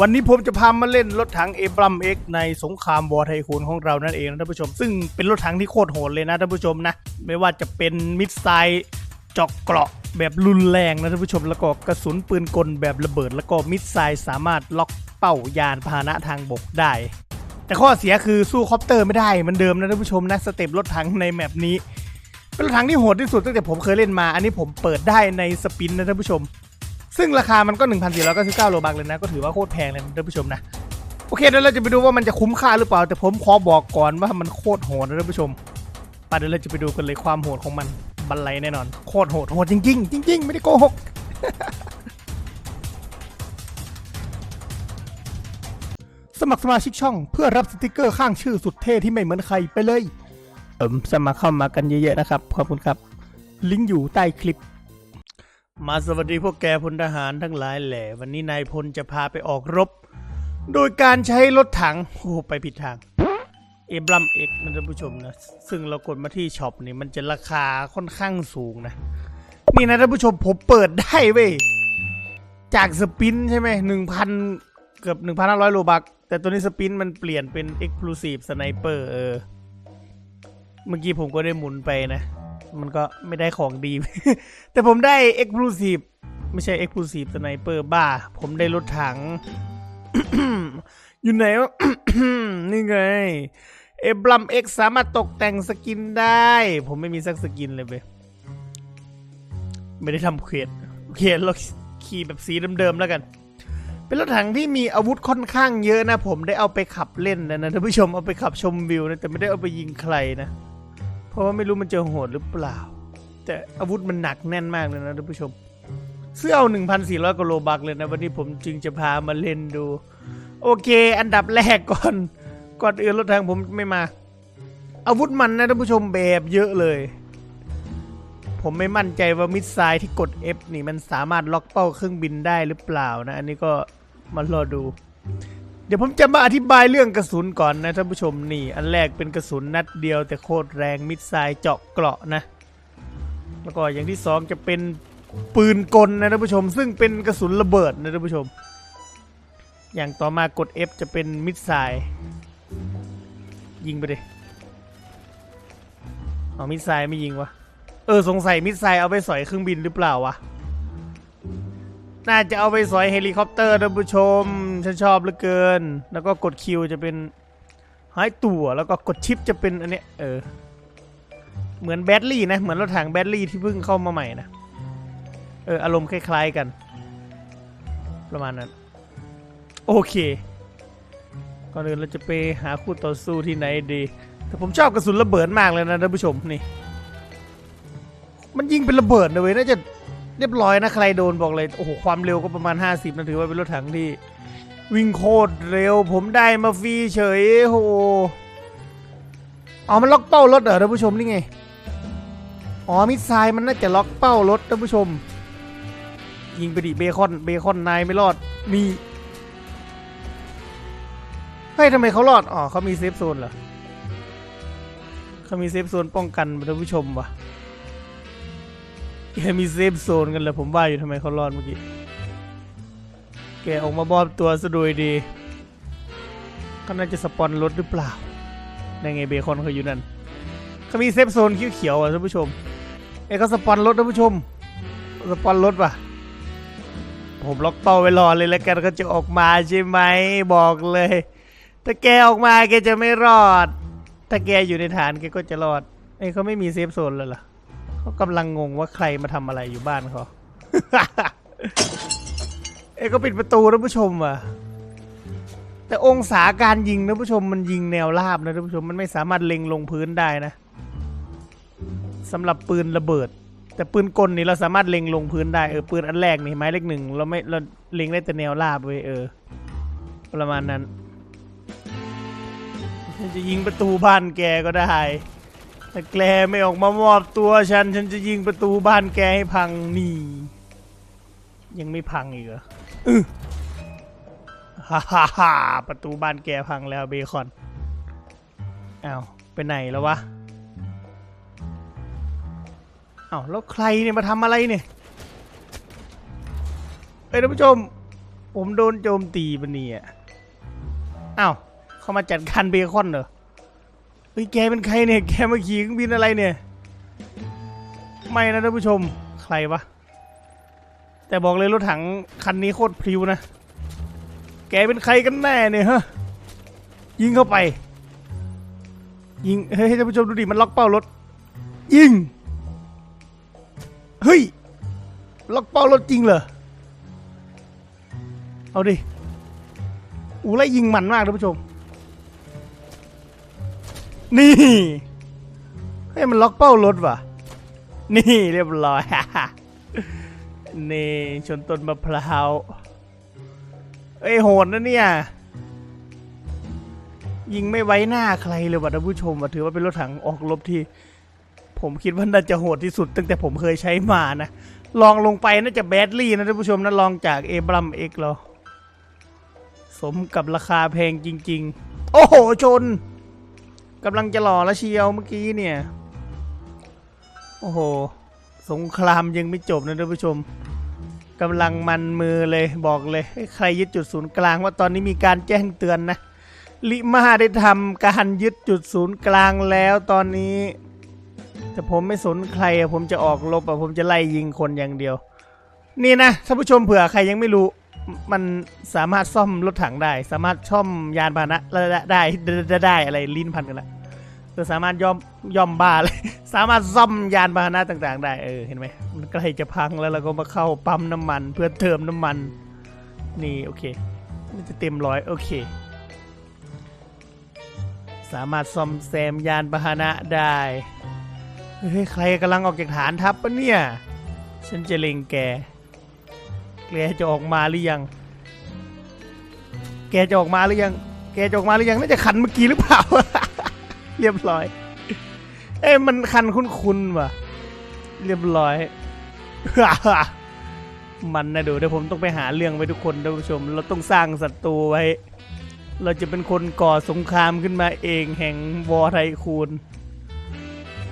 วันนี้ผมจะพามาเล่นรถถังเอบรัมเอ็กในสงครามวอร์ไทคูนของเรานั่นเองนะท่านผู้ชม ซึ่งเป็นรถถังที่โคตรโหดเลยนะท่านผู้ชมนะ ไม่ว่าจะเป็นมิดไซล์เจอกเกราะแบบรุนแรงนะท่านผู้ชมแล้วก็กระสุนปืนกลแบบระเบิด แล้วก็มิดไซล์สามารถล็อกเป้ายานพาหนะทางบกได้ แต่ข้อเสียคือสู้คอปเตอร์ไม่ได้เหมือนเดิมนะท่านผู้ชมนะสเต็ปรถถังในแมปนี้เป็นรถถังที่โหดที่สุดตั้งแต่ผมเคยเล่นมา อันนี้ผมเปิดได้ในสปินนะท่านผู้ชม ซึ่งราคามันก็ 1,499โลบักเลยนะ ก็ถือว่าโคตรแพงเลยท่านผู้ชมนะ โอเคเดี๋ยวเราจะไปดูว่ามันจะคุ้มค่าหรือเปล่า แต่ผมขอบอกก่อนว่ามันโคตรโหดนะท่านผู้ชมไปเดี๋ยวเราจะไปดูกันเลยความโหดของมันบันไลแน่นอน โคตรโหดโหดจริง ๆ จริง ๆ ไม่ได้โกหกสมัครสมาชิกช่องเพื่อรับสติกเกอร์ข้างชื่อสุดเท่ที่ไม่เหมือนใครไปเลย เอิมสมัครเข้ามากันเยอะๆนะครับ ขอบคุณครับ ลิงก์อยู่ใต้คลิป มาสวัสดีพวกแกพลทหารทั้งหลายแหล่วันนี้นายพลจะพาไปออกรบ โดยการใช้รถถังโอ้ไปผิดทางเอบรัมเอ็กนะท่านผู้ชมนะ ซึ่งเรากดมาที่ช็อปนี่มันจะราคาค่อนข้างสูงนะ นี่นะท่านผู้ชมผมเปิดได้เว้ย จากสปินใช่ไหมหนึ่งพันเกือบหนึ่งพันห้าร้อยโลบัก แต่ตัวนี้สปินมันเปลี่ยนเป็น Exclusive Sniper เออ เมื่อกี้ผมก็ได้หมุนไปนะ มันก็ไม่ได้ของดี แต่ผมได้ Exclusive ไม่ใช่ Exclusive Sniper บ้า ผมได้รถถัง อยู่ไหนวะนี่ไงเอบรัมเอ็กสามารถตกแต่งสกินได้ ผมไม่มีสักสกินเลยเว้ยไม่ได้ทำเควสโอเคเราขี่แบบสีเดิมๆแล้วกัน เป็นรถถังที่มีอาวุธค่อนข้างเยอะนะ ผมได้เอาไปขับเล่นนะนะท่านผู้ชมเอาไปขับชมวิวนะแต่ไม่ได้เอาไปยิงใครนะ ราะว่าไม่รู้มันเจะโหดหรือเปล่า แต่อาวุธมันหนักแน่นมากเลยนะท่านผู้ชม เสื้อเอา1,400กว่าโลบักเลยนะ วันนี้ผมจึงจะพามาเล่นดู โอเค อันดับแรกก่อน ก่อนอื่นรถทางผมไม่มา อาวุธมันนะท่านผู้ชมแบบเยอะเลย ผมไม่มั่นใจว่ามิสไซล์ที่กด F นี่มันสามารถล็อกเป้าเครื่องบินได้หรือเปล่านะ อันนี้ก็มารอดู เดี๋ยวผมจะมาอธิบายเรื่องกระสุนก่อนนะท่านผู้ชมนี่ อันแรกเป็นกระสุนนัดเดียวแต่โคตรแรงมิดไซล์เจาะเกราะนะ แล้วก็อย่างที่สองจะเป็นปืนกลนะท่านผู้ชม ซึ่งเป็นกระสุนระเบิดนะท่านผู้ชม อย่างต่อมากด F จะเป็นมิดไซล์ยิงไปดิเอามิดไซล์ไม่ยิงวะเออสงสัยมิดไซล์เอาไปสอยเครื่องบินหรือเปล่าวะน่าจะเอาไปสอยเฮลิคอปเตอร์ท่านผู้ชม ฉันชอบเหลือเกิน แล้วก็กดคิวจะเป็นหายตัวแล้วก็กดชิปจะเป็นอันเนี้ยเออ เหมือนแบตลี่นะ เหมือนรถถังแบตลี่ที่เพิ่งเข้ามาใหม่นะ เออ อารมณ์คล้าย ๆกัน ประมาณนั้น โอเค ก่อนอื่นเราจะไปหาคู่ต่อสู้ที่ไหนดี แต่ผมชอบกระสุนระเบิดมากเลยนะท่านผู้ชมนี่ มันยิงเป็นระเบิดนะเว้ยน่าจะเรียบร้อยนะใครโดนบอกเลย โอ้โห ความเร็วก็ประมาณ 50นะถือว่าเป็นรถถังที่ วิ่งโคตรเร็วผมได้มาฟรีเฉยโอ้โหอ๋อมันล็อกเป้ารถเหรอท่านผู้ชมนี่ไงอ๋อมิสไซล์มันน่าจะล็อกเป้ารถท่านผู้ชม ยิงไปดิเบคอนเบคอนนายไม่รอดมีเฮ้ยทำไมเขารอดอ๋อเขามีเซฟโซนเหรอเขามีเซฟโซนป้องกันท่านผู้ชมวะแกมีเซฟโซนกันเลยผมว่าอยู่ทำไมเขารอดเมื่อกี้ กออกมาบอบตัวซะโดยดีเขาน่าจะสปอนรถหรือเปล่าในไงเบคอนเขาอยู่นั่นเขามีเซฟโซนเขียวๆอะท่านผู้ชมเอ้เขาสปอนรถท่านผู้ชม สปอนรถป่ะ ผมล็อกเป้าไว้รอเลยแล้วกันเขาจะออกมาใช่ไหมบอกเลย ถ้าแกออกมาแกจะไม่รอด ถ้าแกอยู่ในฐานแกก็จะรอดเอ้เขาไม่มีเซฟโซนเลยเหรอเขากำลังงงว่าใครมาทำอะไรอยู่บ้านเขา เอ้ก็ปิดประตูนะผู้ชมว่ะ แต่องศาการยิงนะผู้ชมมันยิงแนวราบนะท่านผู้ชมมันไม่สามารถเล็งลงพื้นได้นะสำหรับปืนระเบิด แต่ปืนกลนี่เราสามารถเล็งลงพื้นได้เออปืนอันแรกนี่ไม้เลขหนึ่งเราไม่เราเล็งได้แต่แนวราบเว้ยเออ ประมาณนั้นฉันจะยิงประตูบ้านแกก็ได้ถ้าแกไม่ออกมามอบตัวฉัน ฉันจะยิงประตูบ้านแกให้พังนี่ ยังไม่พังอีกเหรออื้อฮ่าฮ่าฮ่าประตูบ้านแกพังแล้วเบคอนอ้าวไปไหนแล้ววะอ้าวแล้วใครเนี่ยมาทำอะไรเนี่ยเอ้ยท่านผู้ชม ผมโดนโจมตีปะเนี่ยอ้าวเขามาจัดการเบคอนเหรอเฮ้ยแกเป็นใครเนี่ย แกมาขี่เครื่องบินอะไรเนี่ย ไม่นะท่านผู้ชม ใครวะ แต่บอกเลยรถถังคันนี้โคตรพริ้วนะ แกเป็นใครกันแน่เนี่ยฮะ ยิงเข้าไป ยิง เฮ้ยท่านผู้ชมดูดิ มันล็อกเป้ารถ ยิง เฮ้ย ล็อกเป้ารถจริงเหรอ เอาดิ อูไล่ยิงมันมากท่านผู้ชม นี่ให้ย มันล็อกเป้ารถว่ะ นี่เรียบร้อย นี่ชนต้นมะพร้าวเอ้ยโหดนะเนี่ย ยิงไม่ไว้หน้าใครเลยว่ะท่านผู้ชมว่ะถือว่าเป็นรถถังออกรบที่ ผมคิดว่าน่าจะโหดที่สุด ตั้งแต่ผมเคยใช้มานะลองลงไปน่าจะแบดลี่นะท่านผู้ชมนะลองจากเอบรัมเอ็กเราสมกับราคาแพงจริง ๆ โอ้โหชนกำลังจะหล่อแล้วเชียวเมื่อกี้เนี่ย โอ้โห สงครามยังไม่จบนะท่านผู้ชมกำลังมันมือเลยบอกเลยให้ใครยึดจุดศูนย์กลางว่าตอนนี้มีการแจ้งเตือนนะ ลิมาได้ทำการยึดจุดศูนย์กลางแล้วตอนนี้ แต่ผมไม่สนใครผมจะออกรบอะผมจะไล่ยิงคนอย่างเดียว นี่นะท่านผู้ชมเผื่อใครยังไม่รู้ มันสามารถซ่อมรถถังได้ สามารถซ่อมยานพาหนะได้ได้ได้ได้อะไรลิ้นพันกันละ ก็สามารถย่อมย่อมบ้าเลย สามารถซ่อมยานพาหนะต่าง ๆ ได้เออเห็นไหมมันใกล้จะพังแล้วเราก็มาเข้าปั๊มน้ำมัน เพื่อเติมน้ำมัน นี่โอเคนี่จะเต็มร้อยโอเค สามารถซ่อมแซมยานพาหนะได้เฮ้ยใครกำลังออกจากฐานทัพปะเนี่ย ฉันจะเล็งแก แกจะออกมาหรือยัง แกจะออกมาหรือยัง แกจะออกมาหรือยังน่าจะคันเมื่อกี้หรือเปล่า เรียบร้อย เอ้ยมันคันคุ้นๆว่ะ เรียบร้อย มันนะดูเดี๋ยวผมต้องไปหาเรื่องไว้ทุกคนท่านผู้ชม เราต้องสร้างศัตรูไว้ เราจะเป็นคนก่อสงครามขึ้นมาเองแห่งวอร์ไทคูน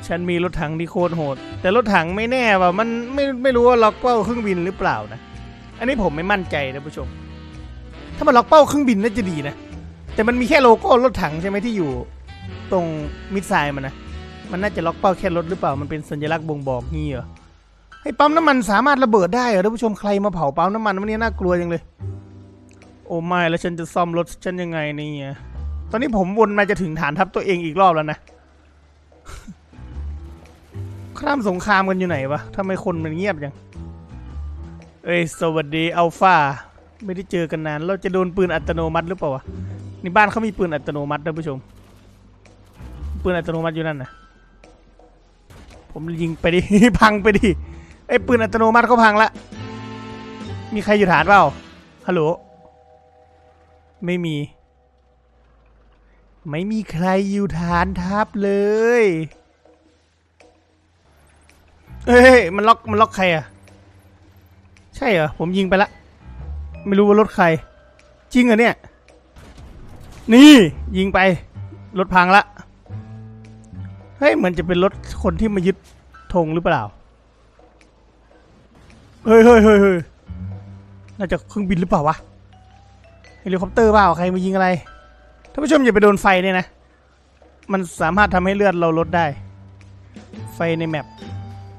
ฉันมีรถถังที่โคตรโหด แต่รถถังไม่แน่ว่ามันไม่ไม่รู้ว่าล็อกเป้าเครื่องบินหรือเปล่านะ อันนี้ผมไม่มั่นใจนะผู้ชม ถ้ามันล็อกเป้าเครื่องบินน่าจะดีนะ แต่มันมีแค่โลโก้รถถังใช่ไหมที่อยู่ ตรงมิดไซมันนะ มันน่าจะล็อกเป้าแค่รถหรือเปล่า มันเป็นสัญลักษณ์บ่งบอกงี้เหรอให้ปั๊มน้ำมันสามารถระเบิดได้เหรอท่านผู้ชมใครมาเผาปั๊มน้ำมันวันนี้น่ากลัวจังเลย โอ้ไม่แล้วฉันจะซ่อมรถฉันยังไงเนี่ยตอนนี้ผมวนมาจะถึงฐานทัพตัวเองอีกรอบแล้วนะข้ามสงครามกันอยู่ไหนวะทำไมคนมันเงียบจัง เอ้ยสวัสดีอัลฟาไม่ได้เจอกันนาน เราจะโดนปืนอัตโนมัติหรือเปล่าวะในบ้านเขามีปืนอัตโนมัติท่านผู้ชม ปืนอัตโนมัติอยู่นั่นนะผมยิงไปดิ พังไปดิไอ้ปืนอัตโนมัติเขาพังละ มีใครอยู่ฐานเปล่า ฮัลโหล ไม่มี ไม่มีใครอยู่ฐานทัพเลยเอ้ย มันล็อก มันล็อกใครอะ ใช่เหรอ ผมยิงไปละ ไม่รู้ว่ารถใคร จริงเหรอเนี่ย นี่ยิงไป รถพังละ เฮ้ยเหมือนจะเป็นรถคนที่มายึดธงหรือเปล่าเฮ้ยเฮ้ยเฮ้ยเฮ้ยน่าจะเครื่องบินหรือเปล่าวะเฮลิคอปเตอร์เปล่าใครมายิงอะไรท่านผู้ชมอย่าไปโดนไฟเนี่ยนะ มันสามารถทำให้เลือดเราลดได้ ไฟในแมป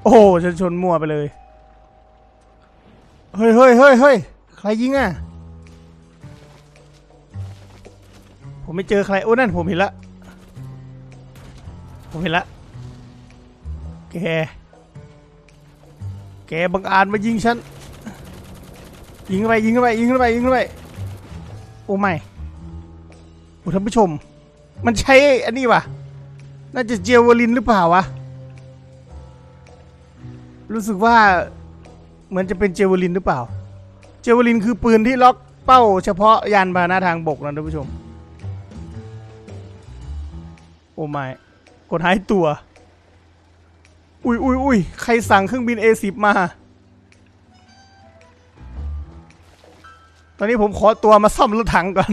โอ้ฉันชนมั่วไปเลยเฮ้ยเฮ้ยเฮ้ยเฮ้ยใครยิงอะ ผมไม่เจอใคร โอ้นั่นผมเห็นละ ผมเห็นละ แก แกบังอาจมายิงฉัน ยิงเข้าไปยิงเข้าไปยิงเข้าไปยิงเข้าไป โอ้ไม่โอ้ท่านผู้ชม มันใช้อันนี้วะน่าจะเจลวลินหรือเปล่าวะ รู้สึกว่าเหมือนจะเป็นเจลวลินหรือเปล่า เจลวลินคือปืนที่ล็อกเป้า เฉพาะยานพาหนะทางบกนะท่านผู้ชม โอ้ไม่ กดหายตัว อุ้ยอุ้ยอุ้ยใครสั่งเครื่องบิน A10 มา ตอนนี้ผมขอตัวมาซ่อมรถถังก่อน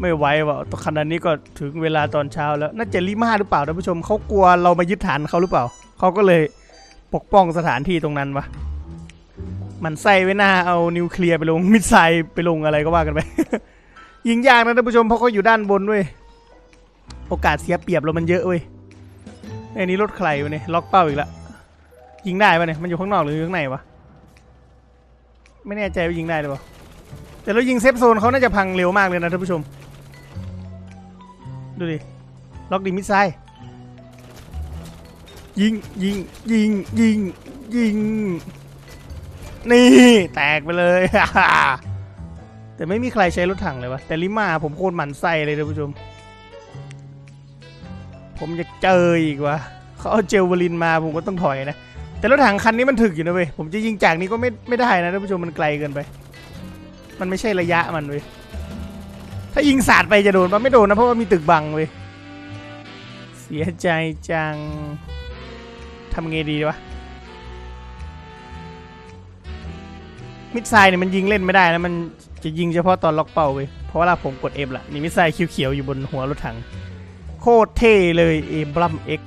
ไม่ไหวว่ะตอนขนาดนี้ก็ถึงเวลาตอนเช้าแล้วน่าจะลิมาหรือเปล่าท่านผู้ชมเขากลัวเรามายึดฐานเขาหรือเปล่า เขาก็เลยปกป้องสถานที่ตรงนั้นวะมันใส่ไว้หน้าเอานิวเคลียร์ไปลงมิสไซล์ไปลงอะไรก็ว่ากันไปยิงยากนะท่านผู้ชมเพราะเขาอยู่ด้านบนเว้ย โอกาสเสียเปรียบเรามันเยอะเว้ยไอ้นี่รถใครวะเนี่ยล็อกเป้าอีกแล้วยิงได้ปะเนี่ยมันอยู่ข้างนอกหรืออยู่ข้างในวะไม่แน่ใจว่ายิงได้หรือเปล่าแต่เรายิงเซฟโซนเขาน่าจะพังเร็วมากเลยนะท่านผู้ชม ดูดิล็อกดีมิสไซยิงยิงยิงยิงยิงนี่ แตกไปเลย แต่ไม่มีใครใช้รถถังเลยวะแต่ลิมาผมโคตรหมันไส้เลยท่านผู้ชม ผมจะเจออีกวะเขาเอาเจลวลินมาผมก็ต้องถอยนะ แต่รถถังคันนี้มันถึกอยู่นะเว้ย ผมจะยิงจากนี้ก็ไม่ไม่ได้นะท่านผู้ชมมันไกลเกินไป มันไม่ใช่ระยะมันเว้ย ถ้ายิงสาดไปจะโดนปะไม่โดนนะเพราะว่ามีตึกบังเว้ย เสียใจจังทำไงดีวะ มิดไซล์เนี่ยมันยิงเล่นไม่ได้นะมันจะยิงเฉพาะตอนล็อกเป้าเว้ย เพราะว่าผมกด F ละนี่มิดไซล์เขียวๆอยู่บนหัวรถถัง ตรเท่เลยเอบลัมเอ็ก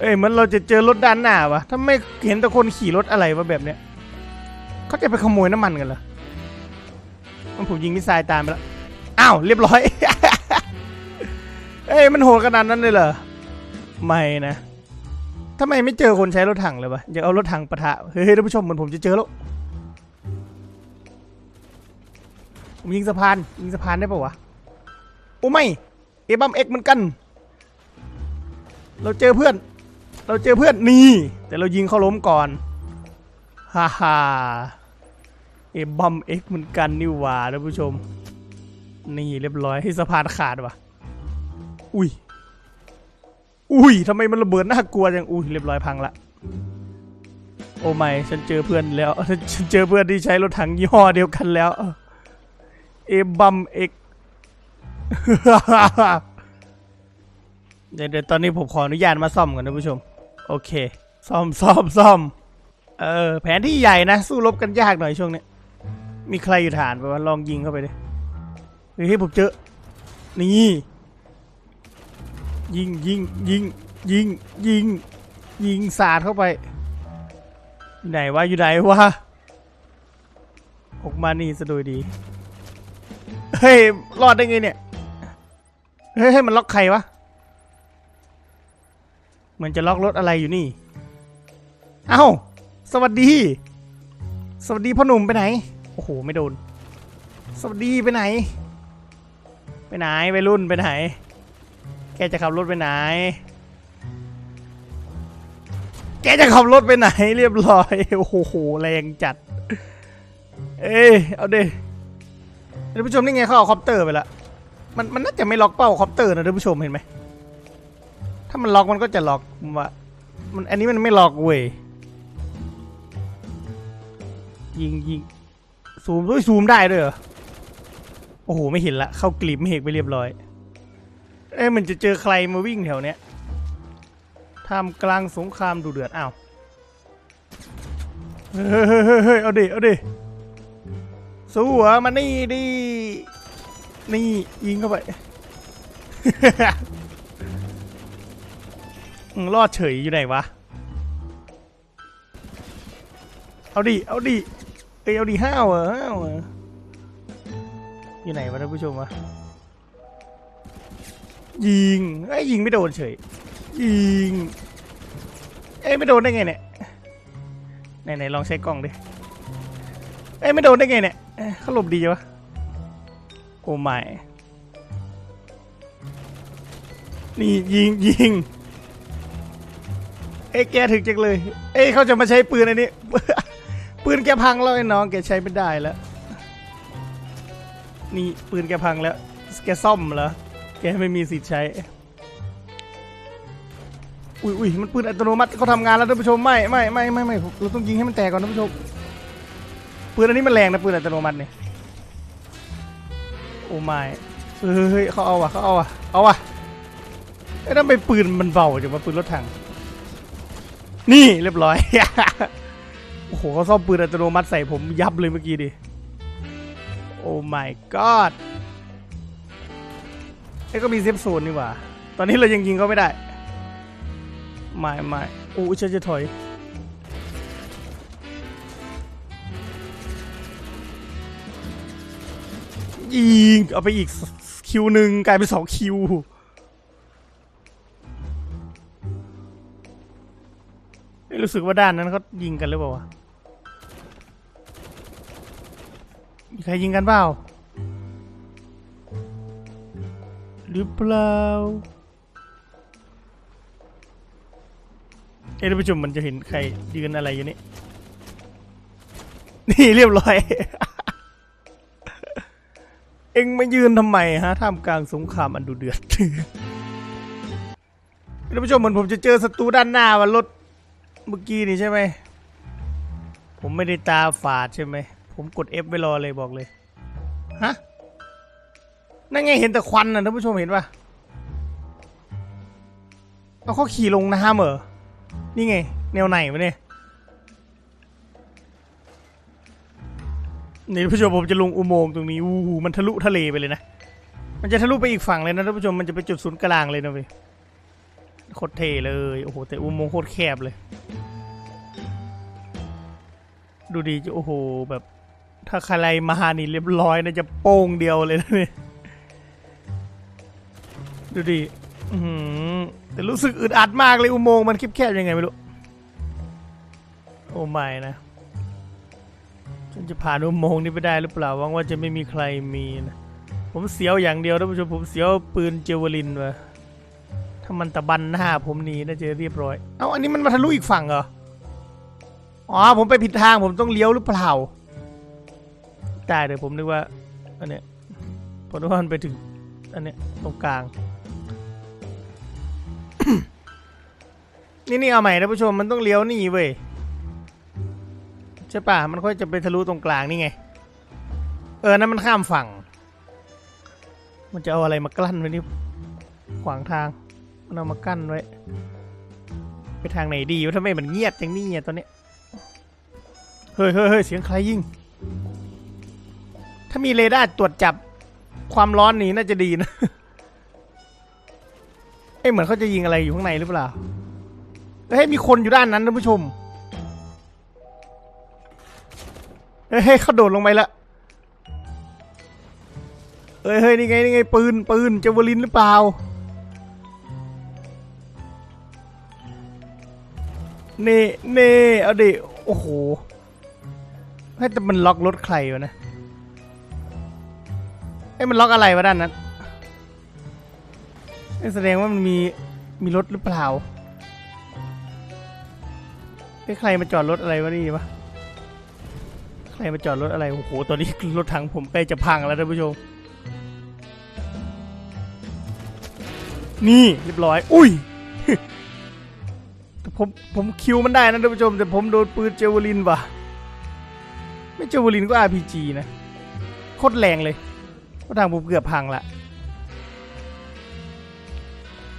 เอ้ยเหมือนเราจะเจอรถด้านหน้าวะถ้าไม่เห็นแต่คนขี่รถอะไรวะแบบเนี้ยเขาจะไปขโมยน้ำมันกันเหรอมันผมยิงมิสไซล์ตามไปแล้วอ้าวเรียบร้อย เอ้ยมันโหดขนาดนั้นเลยเหรอไม่นะทำไมไม่เจอคนใช้รถถังเลยวะอยากเอารถถังปะทะเฮ้ยท่านผู้ชมเหมือนผมจะเจอแล้วผมยิงสะพานยิงสะพานได้ปะวะโอ้ไม่ บัมเอ็กเหมือนกัน เราเจอเพื่อน เราเจอเพื่อนนี่ แต่เรายิงเขาล้มก่อน ฮ่าฮ่าเอบัมเอ็กเหมือนกันนี่หว่าท่านผู้ชม นี่เรียบร้อยให้สะพานขาดว่ะ อุ้ย อุ้ยทำไมมันระเบิดน่ากลัวจัง อุ้ยเรียบร้อยพังละโอ้ไม่ฉันเจอเพื่อนแล้ว ฉันเจอเพื่อนที่ใช้รถถังยี่ห้อเดียวกันแล้ว เอบัมเอ็ก เดี๋ยวเดี๋ยวตอนนี้ผมขออนุญาตมาซ่อมก่อนนะผู้ชม โอเค ซ่อมซ่อมซ่อม เออ แผนที่ใหญ่นะ สู้รบกันยากหน่อยช่วงนี้ มีใครอยู่ฐานไปวะลองยิงเข้าไปดิเฮ้ยผมเจอ นี่ ยิงยิงยิงยิงยิง ยิงสาดเข้าไป อยู่ไหนวะอยู่ไหนวะออกมานี่ซะโดยดี เฮ้ย รอดได้ไงเนี่ย เฮ้ยเฮ้ยมันล็อกใครวะ เหมือนจะล็อกรถอะไรอยู่นี่ เอ้า สวัสดี สวัสดีพ่อหนุ่มไปไหน โอ้โห ไม่โดน สวัสดีไปไหน ไปไหนไปรุ่นไปไหน แกจะขับรถไปไหน แกจะขับรถไปไหนเรียบร้อย โอ้โห แรงจัด เอ้ยเอาเดิท่านผู้ชมนี่ไงเขาเอาคอปเตอร์ไปละ มันมันน่าจะไม่ล็อกเป้าคอปเตอร์นะท่านผู้ชมเห็นไหม ถ้ามันล็อกมันก็จะล็อกว่ามันอันนี้มันไม่ล็อกเว้ยยิงยิงซูมด้วยซูมได้ด้วยเหรอ โอ้โห ไม่เห็นละ เข้ากลีบเมฆไปเรียบร้อย เอ้มันจะเจอใครมาวิ่งแถวเนี้ยท่ามกลางสงครามดูเดือดอ้าวเฮ้ยเฮ้ยเฮ้ยเอาดิ เอาดิ สู้เหรอมานี่ดิ นี่ยิงเข้าไปอืมรอดเฉยอยู่ไหนวะ เอาดิ เอาดิ เอ้ยเอาดิห้าวเหรอห้าวเหรออยู่ไหนวะท่านผู้ชมวะ ยิงไอ้ยิงไม่โดนเฉย ยิง เอ้ไม่โดนได้ไงเนี่ย ไหนไหนลองใช้กล้องดิ เอ้ไม่โดนได้ไงเนี่ยเอ้ยเขาหลบดีวะ โอ้ไม่นี่ยิงยิงเอ้แกถึกจังเลย เอ้เขาจะมาใช้ปืนอันนี้ ปืนแกพังแล้วไอ้น้องแกใช้ไม่ได้แล้ว นี่ปืนแกพังแล้ว แกซ่อมเหรอ แกไม่มีสิทธิ์ใช้ อุ้ยอุ้ยมันปืนอัตโนมัติเขาทำงานแล้วท่านผู้ชมไม่ไม่ไม่ไม่ไม่เราต้องยิงให้มันแตกก่อนท่านผู้ชม ปืนอันนี้มันแรงนะปืนอัตโนมัติเนี่ย อ้ไม่เฮ้ยเขาเอาว่ะเขาเอาว่ะเอาว่ะไอ้นั่นไปปืนมันเบาจังวะปืนรถถัง นี่เรียบร้อย โอ้โหเขาซ่อมปืนอัตโนมัติใส่ผมยับเลยเมื่อกี้ดิ โอ้ my god ไอ้ก็มีเซฟโซนนี่หว่า ตอนนี้เรายังยิงเขาไม่ได้ ไม่ไม่โอ้ฉันจะถอย ยิงเอาไปอีกคิวหนึ่งกลายเป็นสองคิวเอ้รู้สึกว่าด้านนั้นเขายิงกันหรือเปล่าวะ มีใครยิงกันเปล่า หรือเปล่า เอ้ยท่านผู้ชมมันจะเห็นใครยืนอะไรอยู่นี่ นี่เรียบร้อย เอ็งมายืนทำไมฮะท่ามกลางสงครามอันดุเดือดท่านผู้ชมเหมือนผมจะเจอศัตรูด้านหน้าว่ารถเมื่อกี้นี่ใช่ไหม ผมไม่ได้ตาฝาดใช่ไหม ผมกด F ไว้รอเลยบอกเลย ฮะ นั่นไงเห็นแต่ควันนะท่านผู้ชมเห็นปะเอาเขาขี่ลงน้ำเหรอ นี่ไง แนวไหนวะเนี่ย นี่ท่านผู้ชมผมจะลงอุโมงค์ตรงนี้อู้หูมันทะลุทะเลไปเลยนะ มันจะทะลุไปอีกฝั่งเลยนะท่านผู้ชมมันจะไปจุดศูนย์กลางเลยนะเว้ยโคตรเท่เลยโอ้โหแต่อุโมงค์โคตรแคบเลย ดูดีจะโอ้โหแบบ ถ้าใครมานี่เรียบร้อยนะจะโป้งเดียวเลยนะเนี่ยดูดิอื้อหือแต่รู้สึกอึดอัดมากเลยอุโมงค์มันแคบๆยังไงไม่รู้ โอ้ไม่นะ ฉันจะผ่านอุโมงค์นี้ไปได้หรือเปล่าหวังว่าจะไม่มีใครมีนะผมเสียวอย่างเดียวท่านผู้ชมผมเสียวปืนเจวลินวะถ้ามันตะบันหน้าผมหนีน่าจะเรียบร้อย เอ้าอันนี้มันมาทะลุอีกฝั่งเหรอ อ๋อผมไปผิดทางผมต้องเลี้ยวหรือเปล่าได้เดี๋ยวผมนึกว่าอันเนี้ยผมนึกว่ามันไปถึงอันเนี้ยตรงกลาง นี่นี่เอาใหม่ท่านผู้ชมมันต้องเลี้ยวนี่เว้ย ใช่ป่ะมันค่อยจะไปทะลุตรงกลางนี่ไง เออนั่นมันข้ามฝั่ง มันจะเอาอะไรมากลั้นไว้นี่ขวางทาง มันเอามากั้นไว้ ไปทางไหนดีวะทำไมมันเงียบจังนี่อะตอนนี้เฮ้ยเฮ้ยเฮ้ยเสียงใครยิงถ้ามีเรดาร์ตรวจจับความร้อนนี้น่าจะดีนะเอ้เหมือนเขาจะยิงอะไรอยู่ข้างในหรือเปล่าเฮ้ยมีคนอยู่ด้านนั้นท่านผู้ชม เฮ้ยเขาโดดลงไปละเฮ้ยเฮ้ยนี่ไงนี่ไงปืนปืนเจวลินหรือเปล่า เน่เน่เอาดิ โอ้โหเฮ้แต่มันล็อกรถใครวะนะเอ้มันล็อกอะไรวะด้านนั้นเอ้แสดงว่ามันมีมีรถหรือเปล่าเอ้ใครมาจอดรถอะไรวะนี่วะ ใครมาจอดรถอะไร โอ้โห ตอนนี้รถถังผมใกล้จะพังแล้วท่านผู้ชม นี่เรียบร้อย อุ้ยแต่ผมผมคิวมันได้นะท่านผู้ชม แต่ผมโดนปืนเจวลินว่ะ ไม่เจวลินก็ RPG นะ โคตรแรงเลยราะทางผมเกือบพังละ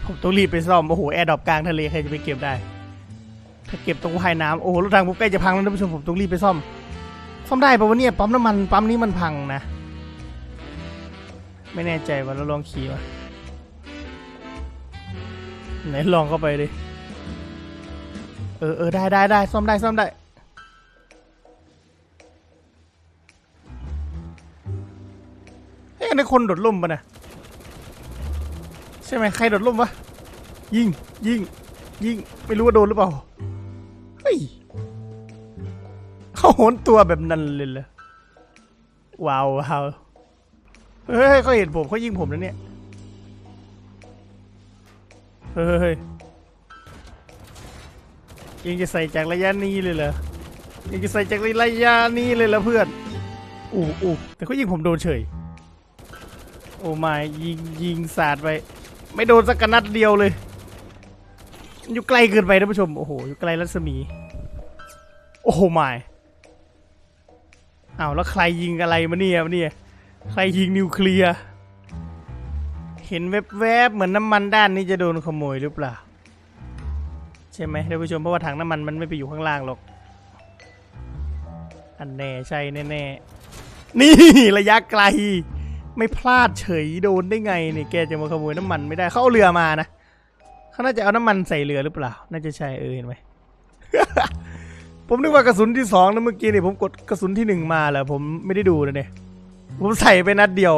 ผมต้องรีบไปซ่อม โอ้โห แอร์ดรอปกลางทะเลใครจะไปเก็บได้ถ้าเก็บตรงว่ายน้ำโอ้โหรถทางผมใกล้จะพังแล้วท่านผู้ชมผมต้องรีบไปซ่อม ซ่อมได้ปะวะเนี่ยปั๊มน้ำมันปั๊มนี้มันพังนะ ไม่แน่ใจว่าเราลองขี่วะไหนลองเข้าไปดิ เออเออได้ได้ได้ซ่อมได้ซ่อมได้ เฮ้ยนนี้คนโดดร่มปะนะใช่ไหมใครโดดร่มวะยิงยิงยิงไม่รู้ว่าโดนหรือเปล่า เฮ้ย โหนตัวแบบนั้นเลยเหรอว้าวว้าเฮ้ยเขาเห็นผมเขายิงผมนะเนี่ยเฮ้ยยังจะใส่จากระยะนี้เลยเหรอยังจะใส่จากระยะนี้เลยเหรอเพื่อนอู้อู้แต่เขายิงผมโดนเฉยโอ้ไม่ยิงยิงสาดไปไม่โดนสักนัดเดียวเลย อยู่ไกลเกินไปท่านผู้ชมโอ้โหอยู่ไกลรัศมี โอ้โหไม่ อ้าวแล้วใครยิงอะไรมาเนี่ยมาเนี่ยใครยิงนิวเคลียร์เห็นแวบๆเหมือนน้ำมันด้านนี้จะโดนขโมยหรือเปล่า ใช่ไหมท่านผู้ชมเพราะว่าถังน้ำมันมันไม่ไปอยู่ข้างล่างหรอก อันแน่ใช่แน่ๆนี่ระยะไกล ไม่พลาดเฉยโดนได้ไงเนี่ยแกจะมาขโมยน้ำมันไม่ได้เขาเอาเรือมานะเขาน่าจะเอาน้ำมันใส่เรือหรือเปล่า น่าจะใช่เออเห็นไหม ผมนึกว่ากระสุนที่สองนะเมื่อกี้เนี่ยผมกดกระสุนที่หนึ่งมาแหละผมไม่ได้ดูเลยเนี่ย ผมใส่ไปนัดเดียว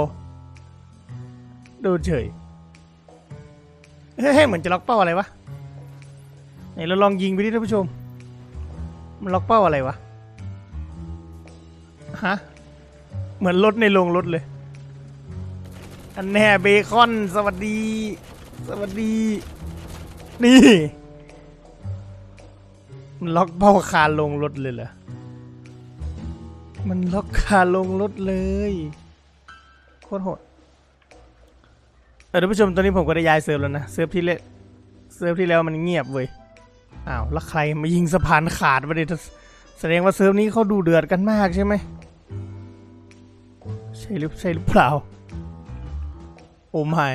โดนเฉยเฮ้ยเหมือนจะล็อกเป้าอะไรวะไหนเราลองยิงไปดิท่านผู้ชม มันล็อกเป้าอะไรวะฮะเหมือนรถในโรงรถเลย อันแน่เบคอน สวัสดี สวัสดี นี่ มันล็อกเป้าคาลงรถเลยเหรอ มันล็อกคาลงรถเลย โคตรโหดเออท่านผู้ชมตอนนี้ผมก็ได้ย้ายเซิร์ฟแล้วนะ เซิร์ฟที่เละเซิร์ฟที่แล้วมันเงียบเว้ย อ้าว แล้วใครมายิงสะพานขาดมาเดแสดงว่าเซิร์ฟนี้เขาดูเดือดกันมากใช่ไหม ใช่หรือใช่หรือเปล่า โอ้ไม่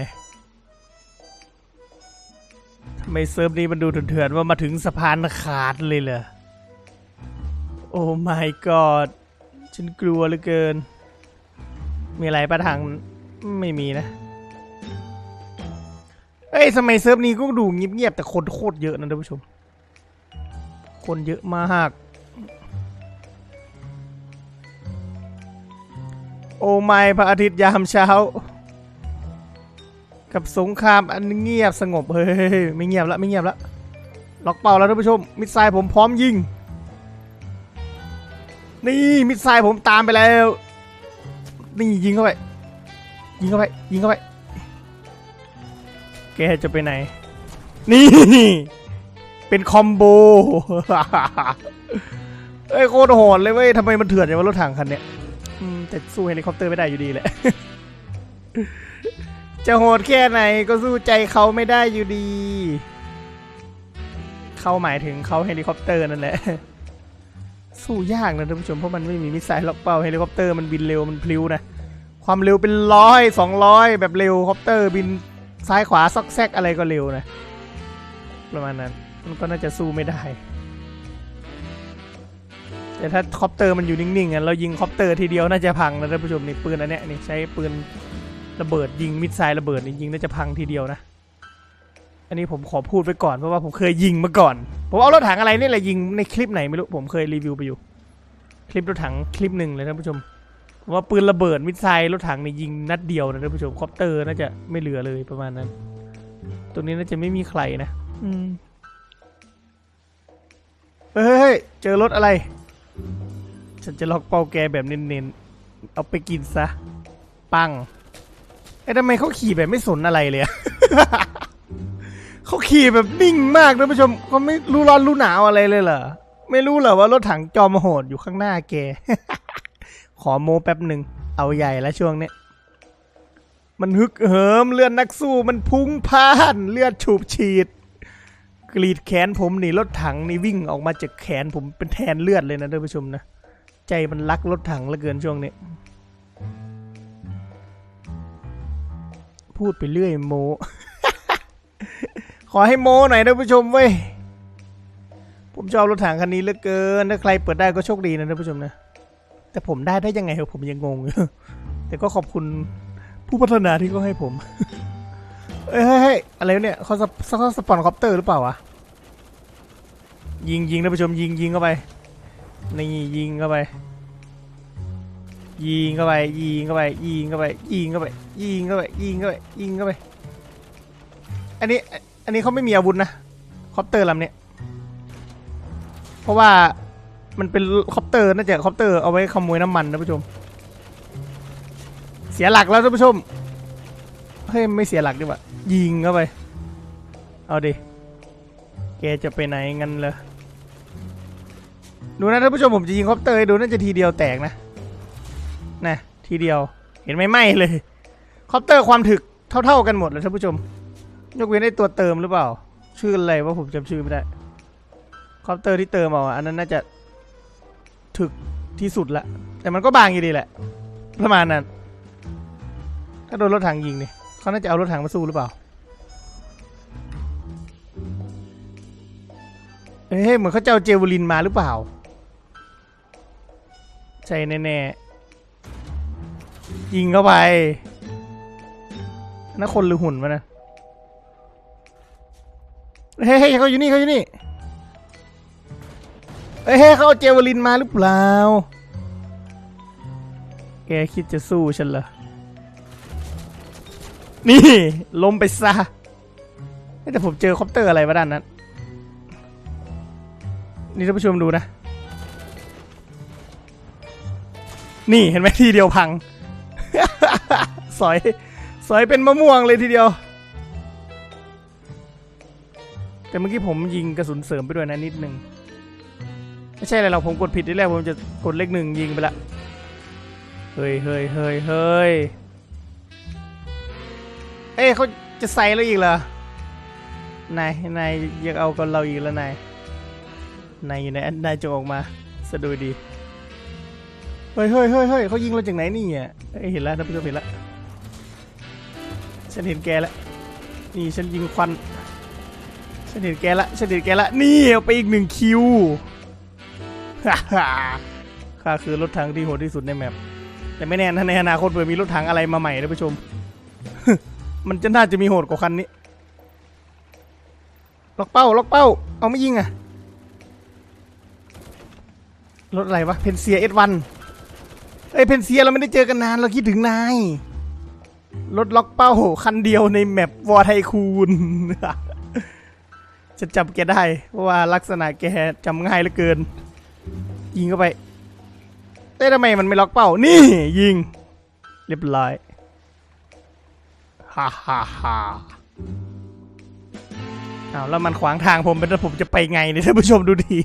ไมเซิร์ฟนี้มันดูเถื่อนๆว่ามาถึงสะพานขาดเลยเหรอ โอ้ my god ฉันกลัวเหลือเกิน มีอะไรปะทางไม่มีนะ เอ้ยทำไมเซิร์ฟนี้ก็ดูเงียบๆแต่คนโคตรเยอะนะท่านผู้ชม คนเยอะมาก โอ้ไม่พระอาทิตย์ยามเช้า กับสงครามอันเงียบสงบเฮ้ยไม่เงียบละไม่เงียบละล็อกเป้าแล้วท่านผู้ชมมิดไซล์ผมพร้อมยิง นี่มิดไซล์ผมตามไปแล้ว นี่ยิงเข้าไป ยิงเข้าไป ยิงเข้าไป แกจะไปไหน นี่ เป็นคอมโบเอ้ยโคตรโหดเลยเว้ยทำไมมันเถื่อนอย่างว่ารถถังคันเนี้ยแต่สู้เฮลิคอปเตอร์ไม่ได้อยู่ดีแหละ จะโหดแค่ไหนก็สู้ใจเขาไม่ได้อยู่ดี เขาหมายถึงเขาเฮลิคอปเตอร์นั่นแหละ สู้ยากนะท่านผู้ชมเพราะมันไม่มีมิสไซล์ล็อกเป้าเฮลิคอปเตอร์มันบินเร็วมันพลิ้วนะ ความเร็วเป็นร้อยสองร้อยแบบเร็วคอปเตอร์บินซ้ายขวาซอกแซกอะไรก็เร็วนะ ประมาณนั้นมันก็น่าจะสู้ไม่ได้ แต่ถ้าคอปเตอร์มันอยู่นิ่งๆอะเรายิงคอปเตอร์ทีเดียวน่าจะพังนะท่านผู้ชมนี่ปืนอันเนี้ยนี่ใช้ปืน ระเบิดยิงมิดไซล์ระเบิดนี่ยิงน่าจะพังทีเดียวนะ อันนี้ผมขอพูดไว้ก่อนเพราะว่าผมเคยยิงมาก่อน ผมเอารถถังอะไรนี่แหละยิงในคลิปไหนไม่รู้ผมเคยรีวิวไปอยู่ คลิปรถถังคลิปหนึ่งเลยท่านผู้ชมผมว่าปืนระเบิดมิดไซล์รถถังนี่ยิงนัดเดียวนะท่านผู้ชมคอปเตอร์น่าจะไม่เหลือเลยประมาณนั้นตรงนี้น่าจะไม่มีใครนะ อืมเฮ้ยเฮ้ยเฮ้ยเจอรถอะไร ฉันจะล็อกเป้าแกแบบเน้นๆ เอาไปกินซะ ปังไอ้ทำไมเขาขี่แบบไม่สนอะไรเลยอะเขาขี่แบบนิ่งมากท่านผู้ชมเขาไม่รู้ร้อนรู้หนาวอะไรเลยเหรอไม่รู้เหรอว่ารถถังจอมโหดอยู่ข้างหน้าแก ขอโมแป๊บหนึ่งเอาใหญ่แล้วช่วงเนี้ยมันฮึกเหิมเลือดนักสู้มันพุ่งพ่านเลือดฉูบฉีด กรีดแขนผมนี่รถถังนี่วิ่งออกมาจากแขนผมเป็นแทนเลือดเลยนะท่านผู้ชมนะใจมันรักรถถังเหลือเกินช่วงนี้ พูดไปเรื่อยโม ขอให้โมหน่อยท่านผู้ชมเว้ย ผมชอบรถถังคันนี้เหลือเกิน ถ้าใครเปิดได้ก็โชคดีนะท่านผู้ชมนะ แต่ผมได้ได้ยังไงผมยังงงอยู่ แต่ก็ขอบคุณผู้พัฒนาที่เขาให้ผม เฮ้ยเฮ้ยอะไรเนี่ยเขาสปเขาสปอนคอปเตอร์หรือเปล่าวะ ยิงยิงท่านผู้ชมยิงยิงเข้าไป นี่ยิงเข้าไป ยิงเข้าไปยิงเข้าไปยิงเข้าไปยิงเข้าไปยิงเข้าไปยิงเข้าไปยิงเข้าไปอันนี้อันนี้เขาไม่มีอาวุธนะคอปเตอร์ลำเนี้ยเพราะว่ามันเป็นคอปเตอร์น่าจะคอปเตอร์เอาไว้ขโมยน้ำมันนะผู้ชม เสียหลักแล้วท่านผู้ชมเฮ้ยไม่เสียหลักดีกว่ายิงเข้าไป เอาดิแกจะไปไหนงั้นเลยดูนะท่านผู้ชมผมจะยิงคอปเตอร์ดูน่าจะทีเดียวแตกนะ นะทีเดียวเห็นไหมไหมเลยคอปเตอร์ความถึกเท่า ๆกันหมดเลยท่านผู้ชม ยกเว้นไอ้ตัวเติมหรือเปล่า ชื่ออะไรว่าผมจำชื่อไม่ได้คอปเตอร์ที่เติมเอาอันนั้นน่าจะถึกที่สุดละแต่มันก็บางอยู่ดีแหละ ประมาณนั้น ถ้าโดนรถถังยิงนี่เขาน่าจะเอารถถังมาสู้หรือเปล่าเอ้ยเหมือนเขาจะเอาเจวลินมาหรือเปล่า ใช่แน่ๆ ยิงเข้าไปนั่นคนหรือหุ่นวะนะเฮ้ยเฮ้เขาอยู่นี่เขาอยู่นี่เฮ้ยเฮ้เขาเอาเจวลินมาหรือเปล่า แกคิดจะสู้ฉันเหรอ นี่ล้มไปซะ แต่ผมเจอคอปเตอร์อะไรวะด้านนั้น นี่ท่านผู้ชมดูนะ นี่เห็นไหมทีเดียวพัง สอย สอยเป็นมะม่วงเลยทีเดียว แต่เมื่อกี้ผมยิงกระสุนเสริมไปด้วยนะนิดนึง ไม่ใช่อะไรหรอกผมกดผิดที่แรกผมจะกดเลขหนึ่งยิงไปละ เฮ้ยเฮ้ยเฮ้ยเฮ้ยเอ้เขาจะใส่เราอีกเหรอ นาย นายอยากเอากับเราอีกแล้วนาย นายอยู่ไหนอันนายจงออกมาสะดุยดีเฮ้ยเฮ้ยเฮ้ยเฮ้ยเขายิงเราจากไหนนี่อะเอ้ยเห็นแล้วท่านผู้ชมเห็นแล้ว ฉันเห็นแกแล้วนี่ฉันยิงควันฉันเห็นแกละฉันเห็นแกละนี่เอาไปอีกหนึ่งคิวฮ่าฮ่าข้าคือรถถังที่โหดที่สุดในแมปแต่ไม่แน่นะในอนาคตเผื่อมีรถถังอะไรมาใหม่ท่านผู้ชม มันจะน่าจะมีโหดกว่าคันนี้ ล็อกเป้า ล็อกเป้า เอาไม่ยิงอะรถอะไรวะ เพนเซียเอสวันเอ้ย เพนเซียเราไม่ได้เจอกันนาน เราคิดถึงนาย รถล็อกเป้าคันเดียวในแมปวอร์ไทคูนจะจำแกได้เพราะว่าลักษณะแกจำง่ายเหลือเกิน ยิงเข้าไปเต้ทำไมมันไม่ล็อกเป้า นี่ยิง เรียบร้อยฮ่าฮ่าฮ่าอาแล้วมันขวางทางผมเป็นแล้วผมจะไปไงเนี่ยท่านผู้ชมดูดี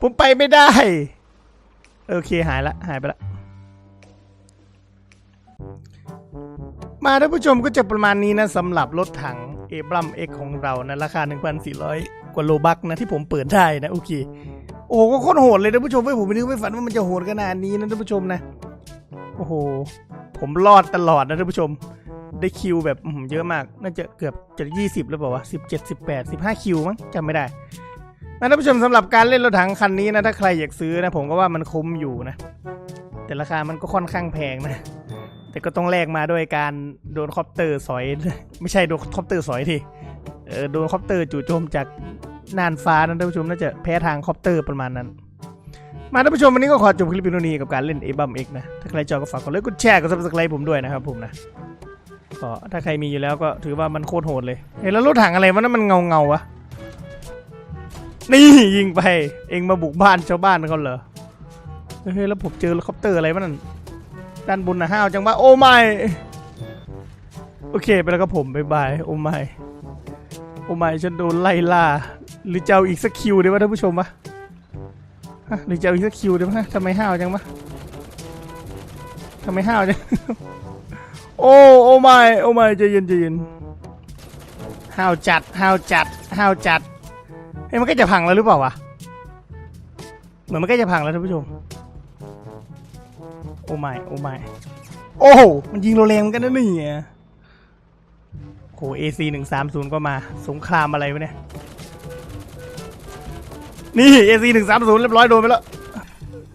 ผมไปไม่ได้ โอเคหายละ หายไปละ มาท่านผู้ชมก็จะประมาณนี้นะสำหรับรถถังเอบรัมเอ็กของเรานะราคา 1,400 กว่าโลบักนะที่ผมเปิดได้นะโอเค โอ้โหก็โคตรโหดเลยท่านผู้ชมเว้ยผมไม่นึกไม่ฝันว่ามันจะโหดขนาดนี้นะท่านผู้ชมนะโอ้โห ผมรอดตลอดนะท่านผู้ชม ได้คิวแบบเยอะมาก น่าจะเกือบจะยี่สิบแล้วเปล่าวะสิบเจ็ดสิบแปดสิบห้าคิวมั้งจำไม่ได้นะท่านผู้ชมสำหรับการเล่นรถถังคันนี้นะถ้าใครอยากซื้อนะผมก็ว่ามันคุ้มอยู่นะ แต่ราคามันก็ค่อนข้างแพงนะ แต่ก็ต้องแลกมาด้วยการโดนคอปเตอร์สอย ไม่ใช่โดนคอปเตอร์สอยทีเออโดนคอปเตอร์จู่โจมจากน่านฟ้านะท่านผู้ชมน่าจะแพ้ทางคอปเตอร์ประมาณนั้น มาท่านผู้ชมวันนี้ก็ขอจบคลิปวิดีโอนี้กับการเล่นเอบัมเอ็กนะ ถ้าใครชอบก็ฝากกดไลค์กดแชร์กดซับสไครต์ผมด้วยนะครับผมนะก็ถ้าใครมีอยู่แล้วก็ถือว่ามันโคตรโหดเลยเฮ้ยแล้วรถถังอะไรวะนั่นมันเงาเงาวะนี่ยิงไป เองมาบุกบ้านชาวบ้านเขาเหรอเฮ้ยแล้วผมเจอคอปเตอร์อะไรวะนั่น ด้านบนนะห้าวจังวะโอ้ไม่โอเคไปแล้วก็ผมบายบายโอ้ไม่โอ้ไม่ฉันโดนไล่ล่าหรือจะเอาอีกสักคิวดีวะท่านผู้ชมวะฮะหรือจะเอาอีกสักคิวได้ไหมฮะทำไมห้าวจังมะทำไมห้าวจังโอ้โอ้ไม่โอ้ไม่ใจเย็นใจเย็นห้าวจัดห้าวจัดห้าวจัดเฮ้ยมันก็จะพังแล้วหรือเปล่าวะเหมือนมันก็จะพังแล้วท่านผู้ชม โอ้ไม่โอ้ไม่โอ้โหมันยิงโรแรงเหมือนกันนะเนี่ยโห AC หนึ่งสามศูนย์ก็มา สงครามอะไรวะเนี่ย นี่ AC หนึ่งสามศูนย์เรียบร้อยโดนไปแล้ว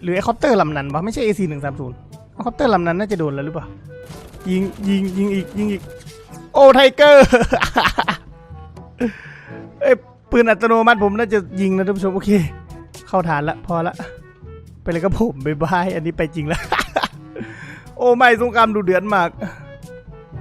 หรือไอคอปเตอร์ลำนั้นวะไม่ใช่ AC หนึ่งสามศูนย์คอปเตอร์ลำนั้นน่าจะโดนแล้วหรือเปล่า ยิงยิงยิงอีกยิงอีก โอ้ไทเกอร์เอ้ยปืนอัตโนมัติผมน่าจะยิงนะท่านผู้ชมโอเค เข้าฐานละพอละ ไปเลยครับผมบายบาย อันนี้ไปจริงแล้ว โอ้ไม่สงครามดูเดือดมาก